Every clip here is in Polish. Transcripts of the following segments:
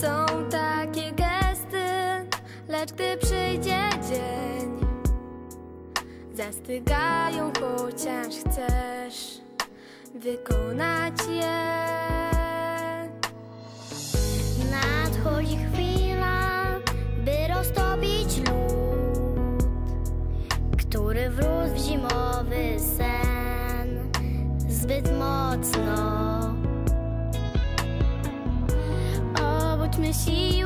Są takie gesty, lecz gdy przyjdzie dzień Zastygają chociaż chcesz wykonać je. Nadchodzi chwila, by roztopić lód Który wrósł w zimowy sen zbyt mocno. me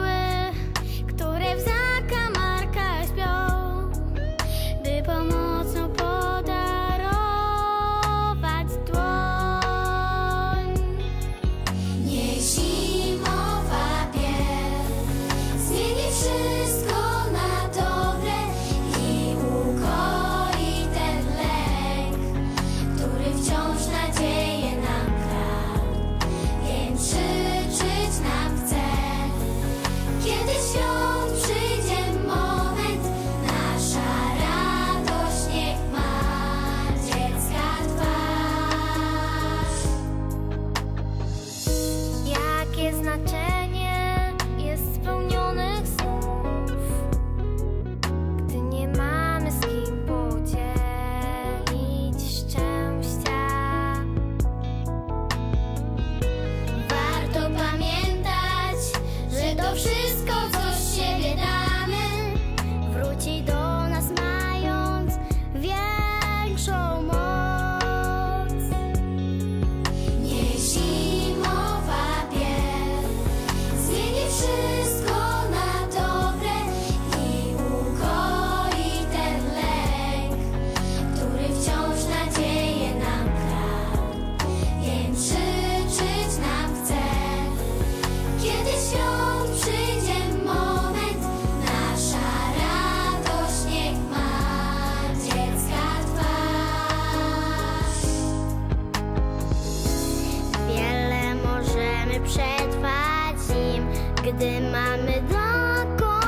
gdy mamy dla kogo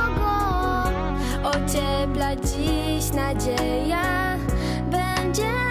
ociepla dziś nadzieja będzie.